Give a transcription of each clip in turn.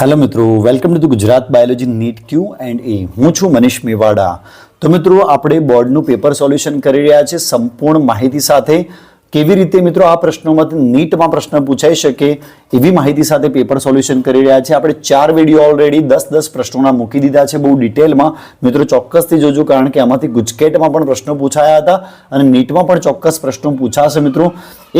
Hello મિત્રો welcome to Gujarat biology NEET Q and A હું છું મનીષ મેવાડા. તો મિત્રો, આપણે બોર્ડનું પેપર સોલ્યુશન કરી રહ્યા છે સંપૂર્ણ માહિતી સાથે કેવી રીતે મિત્રો આ પ્રશ્નોમાંથી નીટમાં પ્રશ્ન પૂછાઈ શકે એવી માહિતી સાથે પેપર સોલ્યુશન કરી રહ્યા છે. આપણે ચાર વીડિયો ઓલરેડી દસ દસ પ્રશ્નોના મૂકી દીધા છે બહુ ડિટેલમાં મિત્રો ચોક્કસથી જોજો, કારણ કે આમાંથી ગુજકેટમાં પણ પ્રશ્નો પૂછાયા હતા અને નીટમાં પણ ચોક્કસ પ્રશ્નો પૂછાશે મિત્રો.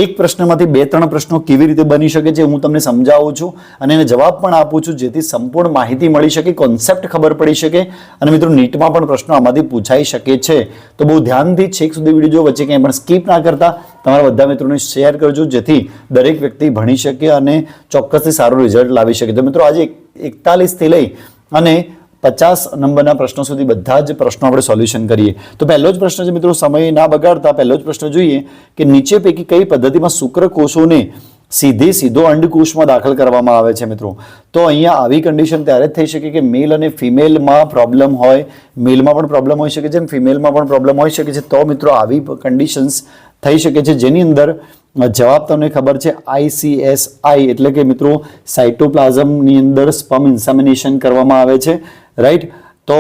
એક પ્રશ્નમાંથી બે ત્રણ પ્રશ્નો કેવી રીતે બની શકે છે હું તમને સમજાવું છું અને એને જવાબ પણ આપું છું, જેથી સંપૂર્ણ માહિતી મળી શકે કોન્સેપ્ટ ખબર પડી શકે અને મિત્રો નીટમાં પણ પ્રશ્નો આમાંથી પૂછાઈ શકે છે. તો બહુ ધ્યાનથી છેક સુધી વીડિયો જો વચ્ચે ક્યાંય પણ સ્કીપ ના કરતા. તમારા બધા મિત્રોને શેર કરજો, જેથી દરેક વ્યક્તિ ભણી શકે અને ચોક્કસથી સારું રિઝલ્ટ લાવી શકે. તો મિત્રો, આજે એકતાલીસથી લઈ અને પચાસ નંબરના પ્રશ્નો સુધી બધા જ પ્રશ્નો આપણે સોલ્યુશન કરીએ. તો પહેલો જ પ્રશ્ન છે મિત્રો, સમય ના બગાડતા પહેલો જ પ્રશ્ન જોઈએ કે નીચે પૈકી કઈ પદ્ધતિમાં શુક્રકોષોને સીધે સીધો અંડકોષમાં દાખલ કરવામાં આવે છે મિત્રો. તો અહીંયા આવી કન્ડિશન ત્યારે જ થઈ શકે કે મેલ અને ફિમેલમાં પ્રોબ્લેમ હોય મેલમાં પણ પ્રોબ્લેમ હોઈ શકે છે ફિમેલમાં પણ પ્રોબ્લેમ હોઈ શકે છે. તો મિત્રો, આવી કન્ડિશન્સ થઈ શકે છે. જેની અંદર જવાબ તમને ખબર છે આઈસીએસઆઈ એટલે કે મિત્રો સાઇટોપ્લાઝમની અંદર સ્પમ ઇન્સામિનેશન કરવામાં આવે છે. રાઈટ? તો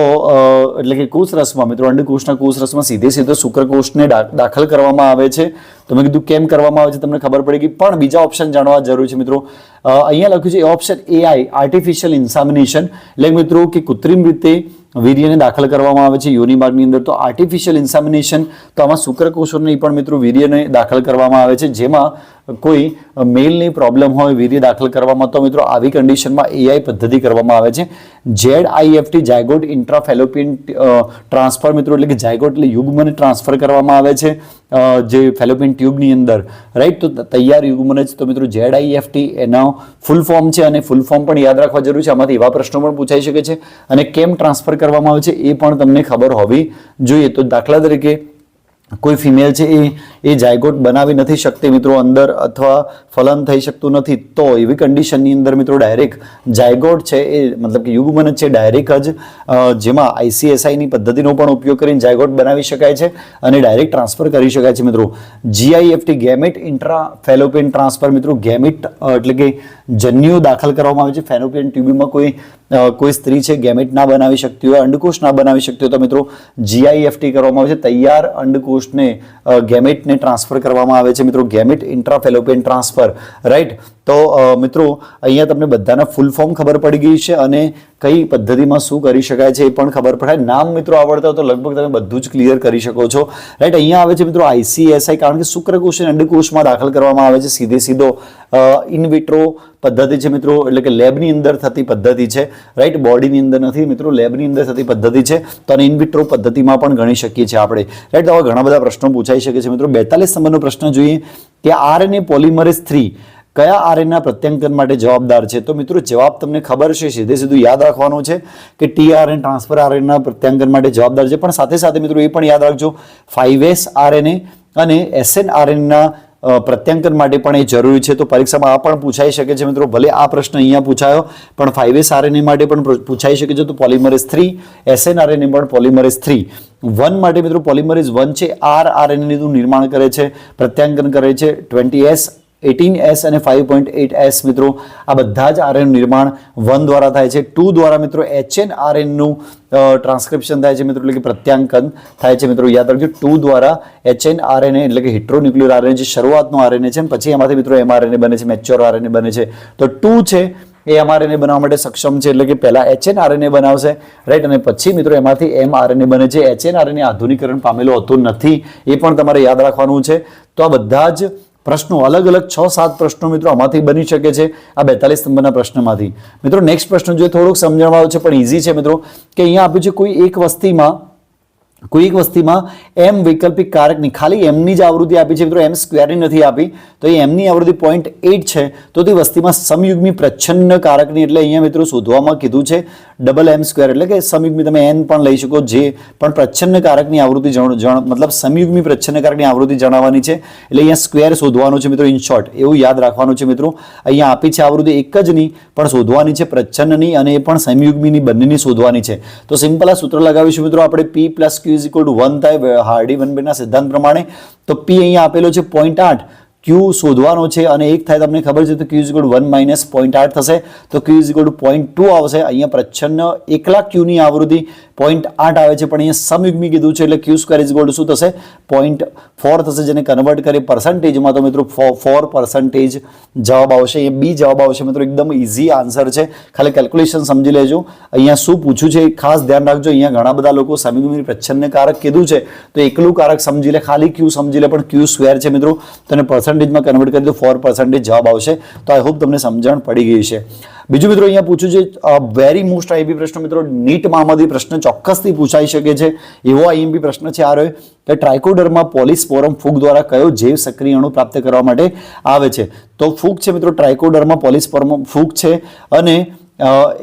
એટલે કે કોષરસમાં મિત્રો, અંડકોષના કોષરસમાં સીધે સીધો શુક્રકોષને દાખલ કરવામાં આવે છે. તો મેં કીધું કેમ કરવામાં આવે છે તમને ખબર પડી ગઈ. પણ બીજા ઓપ્શન જાણવા જરૂર છે મિત્રો. અહીંયા લખ્યું છે ઓપ્શન એઆઈ આર્ટિફિશિયલ ઇન્સામિનેશન એટલે મિત્રો કે કૃત્રિમ રીતે વીર્યને દાખલ કરવામાં આવે છે. યોનિમાર્ગની અંદર તો આર્ટિફિશિયલ ઇન્સામિનેશન તો આમાં શુક્રકોષોને પણ મિત્રો વીર્યને દાખલ કરવામાં આવે છે. જેમાં કોઈ મેલની પ્રોબ્લેમ હોય, વીર્ય દાખલ કરવામાં, તો મિત્રો આવી કન્ડિશનમાં એઆઈ પદ્ધતિ કરવામાં આવે છે. જેડ આઈએફટી જાયગોટ ઇન્ટ્રાફેલોપિયન ટ્રાન્સફર મિત્રો, એટલે કે જાયગોટ એટલે યુગ્મને ટ્રાન્સફર કરવામાં આવે છે. જે ફેલોપિયન ટ્યુબની અંદર રાઈટ તો તૈયાર યુગ્મન જ તો મિત્રો જેડ આઈએફટી એનો ફૂલ ફોર્મ છે અને ફૂલ ફોર્મ પણ યાદ રાખવા જરૂરી છે. આમાંથી એવા પ્રશ્નો પણ પૂછાઈ શકે છે. અને કેમ ટ્રાન્સફર કરવામાં આવે છે એ પણ તમને ખબર હોવી જોઈએ. તો દાખલા તરીકે કોઈ ફિમેલ છે એ એ જાયગોટ બનાવી નથી શકતી મિત્રો અંદર અથવા ફલન થઈ શકતું નથી તો એવી કન્ડિશનની અંદર મિત્રો ડાયરેક્ટ જાયગોટ છે એ મતલબ કે યુગમન છે ડાયરેક્ટ જ જેમાં આઈસીએસઆઈની પદ્ધતિનો પણ ઉપયોગ કરીને જાયગોટ બનાવી શકાય છે અને ડાયરેક્ટ ટ્રાન્સફર કરી શકાય છે મિત્રો. GIFT gamete intra fallopian transfer મિત્રો ગેમેટ એટલે કે જન્યુ દાખલ કરવામાં આવે છે. ફેલોપિયન ટ્યુબીમાં કોઈ કોઈ સ્ત્રી છે ગેમેટ ના બનાવી શકતી હોય અંડકોષ ના બનાવી શકતી હોય તો મિત્રો જીઆઈએફટી કરવામાં આવે છે. તૈયાર અંડકોષને અ, ગેમેટને ટ્રાન્સફર કરવામાં આવે છે મિત્રો. ગેમેટ ઇન્ટ્રાફેલોપિયન ટ્રાન્સફર રાઈટ તો મિત્રો, અહીંયા તમને બધાના ફૂલ ફોર્મ ખબર પડી ગઈ છે અને કઈ પદ્ધતિમાં શું કરી શકાય છે એ પણ ખબર પડે નામ મિત્રો આવડતા તો લગભગ તમે બધું જ ક્લિયર કરી શકો છો. રાઈટ અહીંયા આવે છે મિત્રો આઈસીએસઆઈ કારણ કે શુક્રકોષ અને અંડકોષમાં દાખલ કરવામાં આવે છે સીધે સીધો ઇનવિટ્રો પદ્ધતિ છે મિત્રો, એટલે કે લેબની અંદર થતી પદ્ધતિ છે. રાઈટ બોડીની અંદર નથી મિત્રો, લેબની અંદર થતી પદ્ધતિ છે. તો આને ઇનવિટ્રો પદ્ધતિમાં પણ ગણી શકીએ છીએ આપણે. રાઈટ તો આવા ઘણા બધા પ્રશ્નો પૂછાઈ શકે છે મિત્રો. બેતાલીસ નંબરનો પ્રશ્ન જોઈએ. કે આરએનએ પોલિમરેઝ થ્રી કયા આરએનના પ્રત્યાંકન માટે જવાબદાર છે? તો મિત્રો જવાબ તમને ખબર છે, સીધે સીધું યાદ રાખવાનું છે કે ટીઆરએન ટ્રાન્સફર આરએનના પ્રત્યાંકન માટે જવાબદાર છે. પણ સાથે સાથે મિત્રો એ પણ યાદ રાખજો ફાઇવ એસ આરએનએ અને એસએન આરએનના પ્રત્યાંકન માટે પણ એ જરૂરી છે. તો પરીક્ષામાં આ પણ પૂછાઈ શકે છે મિત્રો. ભલે આ પ્રશ્ન અહીંયા પૂછાયો, પણ ફાઇવ એસ આરએનએ માટે પણ પૂછાઈ શકે છે. તો પોલિમરેઝ થ્રી એસએન આરએનએ પણ પોલિમરેઝ થ્રી વન માટે મિત્રો પોલિમરેઝ વન છે. આર આરએનએનું નિર્માણ કરે છે, પ્રત્યાંકન કરે છે. ટ્વેન્ટી એસ એટીન એસ અને ફાઇવ પોઈન્ટ એટ એસ મિત્રો, આ બધા જ આરએન નિર્માણ વન દ્વારા થાય છે. ટુ દ્વારા મિત્રો એચએન આરએનનું ટ્રાન્સક્રિપ્શન થાય છે મિત્રો, એટલે કે પ્રત્યાંકન થાય છે મિત્રો. યાદ રાખજો, ટુ દ્વારા એચએન આરએનએ એટલે કે હિટ્રોન્યુક્લિયર આરએનએ જે શરૂઆતનું આરએનએ છે પછી એમાંથી મિત્રો એમઆરએનએ બને છે, મેચ્યોર આરએનએ બને છે. તો ટુ છે એ એમઆરએનએ બનાવવા માટે સક્ષમ છે, એટલે કે પહેલાં એચએન આરએનએ બનાવશે, રાઈટ? અને પછી મિત્રો એમાંથી એમ આરએનએ બને છે. એચએન આરએનએ આધુનિકરણ પામેલું હોતું નથી, એ પણ તમારે યાદ રાખવાનું છે. તો આ બધા જ પ્રશ્નો અલગ અલગ છ, સાત પ્રશ્નો મિત્રો આમાંથી બની શકે છે આ બેતાલીસ નંબરના પ્રશ્નમાંથી. મિત્રો નેક્સ્ટ પ્રશ્ન જોઈએ થોડુંક સમજણવાળો છે, પણ ઇઝી છે મિત્રો, કે અહીંયા આપ્યું છે કોઈ એક વસ્તીમાં કોઈ એક વસ્તીમાં એમ વૈકલ્પિક કારકની ખાલી એમની જ આવૃત્તિ આપી છે મિત્રો, એમ સ્ક્વેરની નથી આપી. તો એ એમની આવૃત્તિ પોઈન્ટ એટ છે, તો તે વસ્તીમાં સમયુગ્મી પ્રચ્છન્ન કારકની એટલે અહીંયા મિત્રો શોધવામાં કીધું છે ડબલ એમ સ્ક્વેર એટલે કે સમયુગ્મી તમે એન પણ લઈ શકો જે પણ પ્રચ્છન્ન કારકની આવૃત્તિ મતલબ સમયુગ્મી પ્રચ્છન્ન કારકની આવૃત્તિ જણાવવાની છે. એટલે અહીંયા સ્ક્વેર શોધવાનું છે મિત્રો ઇન શોર્ટ એવું યાદ રાખવાનું છે મિત્રો. અહીંયા આપી છે આવૃત્તિ એક જ નહીં, પણ શોધવાની છે પ્રચ્છન્નની અને એ પણ સમયુગ્મીની બંનેની શોધવાની છે. તો સિમ્પલ આ સૂત્ર લગાવીશું મિત્રો, આપણે P plus Q is equal to one થાય હાર્ડી વન બેના સિદ્ધાંત પ્રમાણે તો પી અહીંયા આપેલો છે પોઈન્ટ આઠ. ક્યુ શોધવાનો છે અને એક થાય તમને ખબર છે તો Q is one minus point આઠ થશે. તો Q is good point two આવશે. અહીંયા પ્રચ્છન્ન એકલા ક્યુની આવૃત્તિ પોઈન્ટ આઠ આવે છે. પણ અહીંયા સમયુગ્મી કીધું છે એટલે ક્યુ સ્ક્વેર ઇઝ શું થશે? પોઈન્ટ ફોર થશે જેને કન્વર્ટ કરી પર્સન્ટેજમાં તો મિત્રો ફોર પર્સન્ટેજ જવાબ આવશે. એ બી જવાબ આવશે. મિત્રો એકદમ ઇઝી આન્સર છે. ખાલી કેલ્ક્યુલેશન સમજી લેજો. અહીંયા શું પૂછ્યું છે? ખાસ ધ્યાન રાખજો. અહીંયા ઘણા બધા લોકો સમયુગ્મી પ્રચ્છન્ન કારક કીધું છે. તો એકલું કારક સમજી લે. ખાલી ક્યુ સમજી લે. પણ ક્યુ સ્ક્વેર છે મિત્રો. તો એને પર્સન્ટેજમાં કન્વર્ટ કરી દો ફોર પર્સન્ટેજ જવાબ આવશે. તો આઈ હોપ તમને સમજણ પડી ગઈ છે બીજું મિત્રો અહીંયા પૂછ્યું છે વેરી મોસ્ટ આઈબી પ્રશ્ન મિત્રો નીટમાં આમાંથી પ્રશ્ન ચોક્કસથી પૂછાઈ શકે છે. એવો આઈએમપી પ્રશ્ન છે આ રહ્યો કે ટ્રાઇકોડરમાં પોલીસ ફોરમ ફૂગ દ્વારા કયો જૈવ સક્રિય અણુ પ્રાપ્ત કરવા માટે આવે છે? તો ફૂગ છે મિત્રો ટ્રાઇકોડરમાં પોલીસ ફોરમ ફૂગ છે અને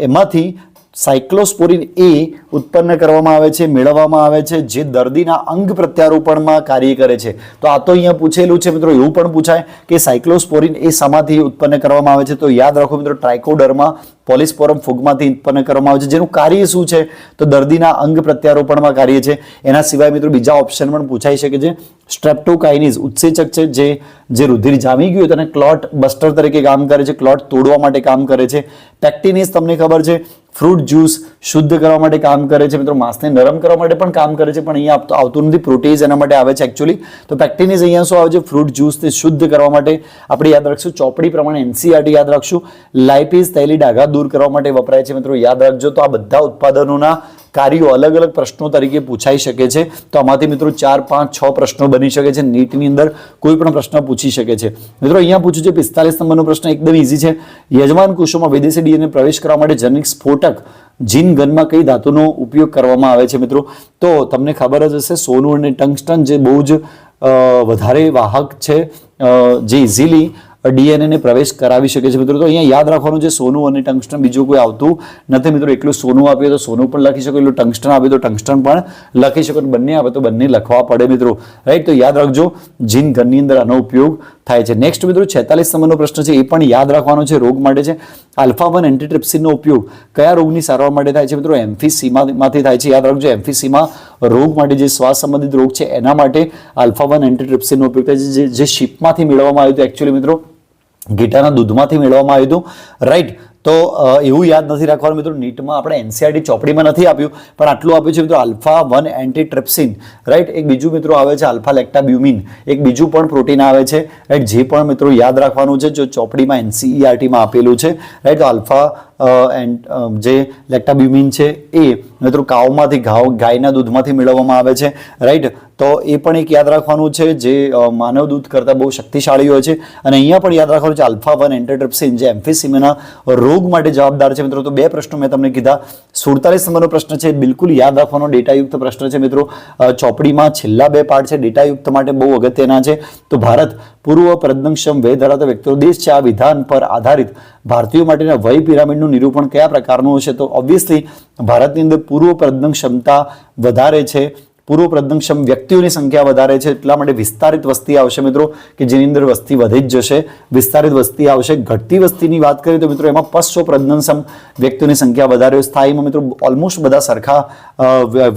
એમાંથી સાયક્લોસ્પોરિન એ ઉત્પન્ન કરવામાં આવે છે, મેળવવામાં આવે છે, જે દર્દીના અંગ પ્રત્યારોપણમાં કાર્ય કરે છે. તો આ તો અહીંયા પૂછેલું છે મિત્રો, એવું પણ પૂછાય કે સાયક્લોસ્પોરિન એ શામાંથી ઉત્પન્ન કરવામાં આવે છે. તો યાદ રાખો મિત્રો ટ્રાઇકોડરમાં પોલિસ્પોરમ ફૂગમાંથી ઉત્પન્ન કરવામાં આવે છે. જેનું કાર્ય શું છે? તો દર્દીના અંગ પ્રત્યારોપણમાં કાર્ય છે. એના સિવાય મિત્રો બીજા ઓપ્શન પણ પૂછાઈ શકે છે. સ્ટ્રેપ્ટોકાઇનિઝ ઉત્સેચક છે, જે જે રુધિર જામી ગયું તેને ક્લોટ બસ્ટર તરીકે કામ કરે છે, ક્લોટ તોડવા માટે કામ કરે છે. પેક્ટિનિઝ તમને ખબર છે? ફ્રૂટ જ્યુસ શુદ્ધ કરવા માટે કામ કરે છે. મિત્રો, માંસને નરમ કરવા માટે પણ કામ કરે છે, પણ અહીંયા આવતું નથી. પ્રોટીઝ એના માટે આવે છે એકચ્યુઅલી તો પેક્ટિનિઝ અહીંયા શું આવે છે? ફ્રૂટ જ્યુસને શુદ્ધ કરવા માટે આપણે યાદ રાખશું. ચોપડી પ્રમાણે એનસીઆરટી યાદ રાખશું. લાઇપીઝ તૈલી ડાઘા દૂર કરવા માટે વપરાય છે. મિત્રો, યાદ રાખજો. તો આ બધા ઉત્પાદનોના કાર્યો અલગ અલગ પ્રશ્નો તરીકે પૂછાઈ શકે છે. તો આમાંથી મિત્રો ચાર, પાંચ, છ પ્રશ્નો બની શકે છે. નીટની અંદર કોઈ પણ પ્રશ્ન પૂછી શકે છે. મિત્રો અહીંયા પૂછ્યું છે પિસ્તાલીસ નંબરનો પ્રશ્ન એકદમ ઇઝી છે. યજમાન કોષોમાં વિદેશી ડીએનએ પ્રવેશ કરવા માટે જનનિક સ્ફોટક જીન ગનમાં કઈ ધાતુનો ઉપયોગ કરવામાં આવે છે મિત્રો? તો તમને ખબર જ હશે સોનું અને ટંગસ્ટન જે બહુ જ વધારે વાહક છે. જે ઇઝીલી ડીએનએ ને પ્રવેશ કરાવી શકે છે. મિત્રો, તો અહીંયા યાદ રાખવાનું છે, સોનું અને ટંગસ્ટન બીજું કોઈ આવતું નથી. મિત્રો, એકલું સોનું આપીએ તો સોનું પણ લખી શકો એટલું ટંગસ્ટન આપે તો ટંગસ્ટન પણ લખી શકો બંને આવે તો બંને લખવા પડે મિત્રો. રાઈટ તો યાદ રાખજો, જીન ઘરની અંદર આનો ઉપયોગ થાય છે. નેક્સ્ટ મિત્રો, છેતાલીસ નંબરનો પ્રશ્ન છે, એ પણ યાદ રાખવાનો છે, રોગ માટે છે. આલ્ફા વન એન્ટીટ્રિપ્સિનનો ઉપયોગ કયા રોગની સારવાર માટે થાય છે? મિત્રો એમ્ફીસીમાંથી થાય છે. યાદ રાખજો, એમ્ફીસીમા રોગ માટે જે શ્વાસ સંબંધિત રોગ છે, એના માટે આલ્ફા વન એન્ટીટ્રિપ્સિનનો ઉપયોગ થાય છે, જે શીપમાંથી મેળવવામાં આવ્યું હતું એકચ્યુઅલી મિત્રો. ગીટાના દૂધમાંથી મેળવવામાં આવ્યું હતું. રાઈટ તો એવું યાદ નથી રાખવાનું મિત્રો, નીટમાં આપણે એનસીઆરટી ચોપડીમાં નથી આપ્યું, પણ આટલું આપ્યું છે મિત્રો, આલ્ફા વન એન્ટીટ્રિપ્સિન રાઈટ એક બીજું મિત્રો આવે છે, આલ્ફા લેક્ટાબ્યુમિન, એક બીજું પણ પ્રોટીન આવે છે રાઈટ જે પણ મિત્રો યાદ રાખવાનું છે, જો ચોપડીમાં એનસીઈઆરટીમાં આપેલું છે રાઈટ તો આલ્ફા એન્ડ જે લેક્ટાબ્યુમિન છે, એ મિત્રો કાવમાંથી ઘાવ, ગાયના દૂધમાંથી મેળવવામાં આવે છે રાઈટ તો એ પણ એક યાદ રાખવાનું છે, જે માનવ દૂધ કરતાં બહુ શક્તિશાળી હોય છે, અને અહીંયા પણ યાદ રાખવાનું છે, આલ્ફા વન એન્ટરટ્રિપ્સિન જે એમ્ફિસિમેના રોગ માટે જવાબદાર છે મિત્રો. તો બે પ્રશ્નો મેં તમને કીધા. સુડતાલીસ નંબરનો પ્રશ્ન છે, બિલકુલ યાદ રાખવાનો ડેટાયુક્ત પ્રશ્ન છે મિત્રો. ચોપડીમાં છેલ્લા બે પાર્ટ છે, ડેટાયુક્ત માટે બહુ અગત્યના છે. તો ભારત પૂર્વ પ્રજ્ઞક્ષમ વય ધરાવતા વ્યક્તિનો દેશ છે આ વિધાન પર આધારિત. ભારતીયો માટેના વય પિરામિડનું નિરૂપણ કયા પ્રકારનું હશે? તો ઓબ્વિયસલી ભારતની અંદર પૂર્વ પ્રજ્ઞ વધારે છે. પૂર્વ પ્રદક્ષમ વ્યક્તિઓની સંખ્યા વધારે છે એટલા માટે વિસ્તારિત વસ્તી આવશે મિત્રો, કે જેની અંદર વસ્તી વધી જ જશે. વિસ્તારિત વસ્તી આવશે, ઘટતી વસ્તીની વાત કરીએ તો મિત્રો, એમાં પશ્ચો પ્રદક્ષમ વ્યક્તિઓની સંખ્યા વધારે સ્થાયીમાં મિત્રો ઓલમોસ્ટ બધા સરખા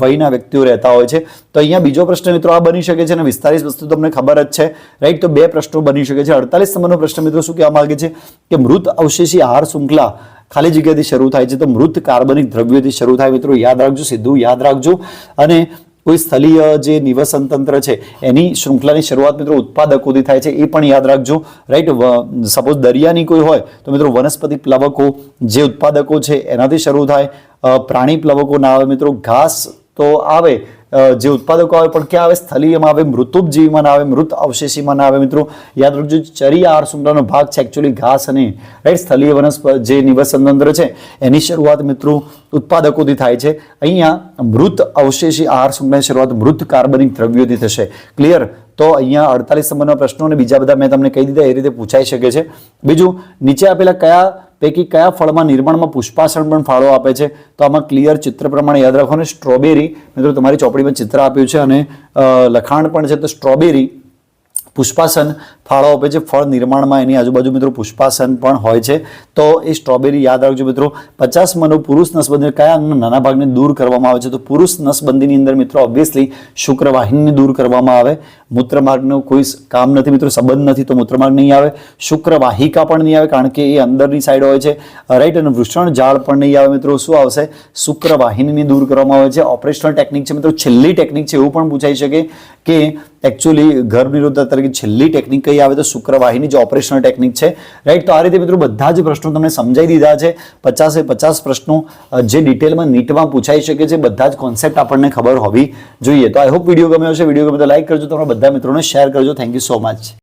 વયના વ્યક્તિઓ રહેતા હોય છે. તો અહીંયા બીજો પ્રશ્ન મિત્રો આ બની શકે છે અને વિસ્તારિત વસ્તુ તમને ખબર જ છે રાઈટ તો બે પ્રશ્નો બની શકે છે. અડતાલીસ નંબરનો પ્રશ્ન મિત્રો શું કહેવા માંગે છે? કે મૃત અવશેષી આહાર શૃંખલા ખાલી જગ્યાથી શરૂ થાય છે. તો મૃત કાર્બનિક દ્રવ્યોથી શરૂ થાય મિત્રો. યાદ રાખજો, સીધું યાદ રાખજો. અને કોઈ સ્થળીય જે નિવસન તંત્ર છે, એની શૃંખલાની શરૂઆત મિત્રો ઉત્પાદકોથી થાય છે, એ પણ યાદ રાખજો. રાઈટ સપોઝ દરિયાની કોઈ હોય, તો મિત્રો વનસ્પતિ પ્લવકો જે ઉત્પાદકો છે, એનાથી શરૂ થાય. પ્રાણી પ્લવકો ના આવે મિત્રો, ઘાસ તો આવે જે ઉત્પાદકો આવે પણ ક્યાં આવે? સ્થળીયમાં આવે, મૃતુપજીવીમાં આવે, મૃત અવશેષીમાં આવે. મિત્રો, યાદ રાખજો ચરી આહાર શૃંખલાનો ભાગ છે એકચ્યુઅલી ઘાસ અને રાઈટ સ્થળીય વનસ્પતિ જે નિવસન તંત્ર છે, એની શરૂઆત મિત્રો ઉત્પાદકોથી થાય છે. અહીંયા મૃત અવશેષી આહાર શૃંખલાની શરૂઆત મૃત કાર્બનિક દ્રવ્યોથી થશે. ક્લિયર તો અહીંયા અડતાલીસ નંબરના પ્રશ્નો અને બીજા બધા મેં તમને કહી દીધા, એ રીતે પૂછાઈ શકે છે. બીજું, નીચે આપેલા કયા પૈકી કયા ફળમાં નિર્માણમાં પુષ્પાસન પણ ફાળો આપે છે? તો આમાં ક્લિયર ચિત્ર પ્રમાણે યાદ રાખો અને સ્ટ્રોબેરી મિત્રો, તમારી ચોપડીમાં ચિત્ર આપ્યું છે અને લખાણ પણ છે. તો સ્ટ્રોબેરી પુષ્પાસન ફાળો આપે છે. ફળ નિર્માણમાં એની આજુબાજુ મિત્રો પુષ્પાસન પણ હોય છે. તો એ સ્ટ્રોબેરી યાદ રાખજો મિત્રો. પચાસ મનો પુરુષ નસબંધી કયા અંગના નાના ભાગને દૂર કરવામાં આવે છે? તો પુરુષ નસબંધીની અંદર મિત્રો ઓબ્વિયસલી શુક્રવાહિનીને દૂર કરવામાં આવે. મૂત્રમાર્ગનું કોઈ કામ નથી મિત્રો, સંબંધ નથી, તો મૂત્રમાર્ગ નહીં આવે. શુક્રવાહિકા પણ નહીં આવે, કારણ કે એ અંદરની સાઈડ હોય છે. રાઈટ, અને વૃષણ ઝાડ પણ નહીં આવે મિત્રો. શું આવશે? શુક્રવાહિનીને દૂર કરવામાં આવે છે. ઓપરેશનલ ટેકનિક છે મિત્રો. છેલ્લી ટેકનિક છે એવું પણ પૂછાઈ શકે કે એકચ્યુઅલી ગર્ભ નિરોધતા તરીકે છેલ્લી ટેકનિક કઈ આવે તો શુક્રવાહિની જે ઓપરેશનલ ટેકનિક છે. રાઈટ તો આ રીતે મિત્રો બધા જ પ્રશ્નો તમને સમજાઈ દીધા છે. પચાસે પચાસ પ્રશ્નો જે ડિટેલમાં નીટમાં પૂછાઈ શકે છે, બધા જ કોન્સેપ્ટ આપણને ખબર હોવી જોઈએ. તો આઈ હોપ વીડિયો ગમ્યો છે વીડિયો ગમે તો લાઈક કરજો. તમારા બધા મિત્રોને શેર કરજો. Thank you so much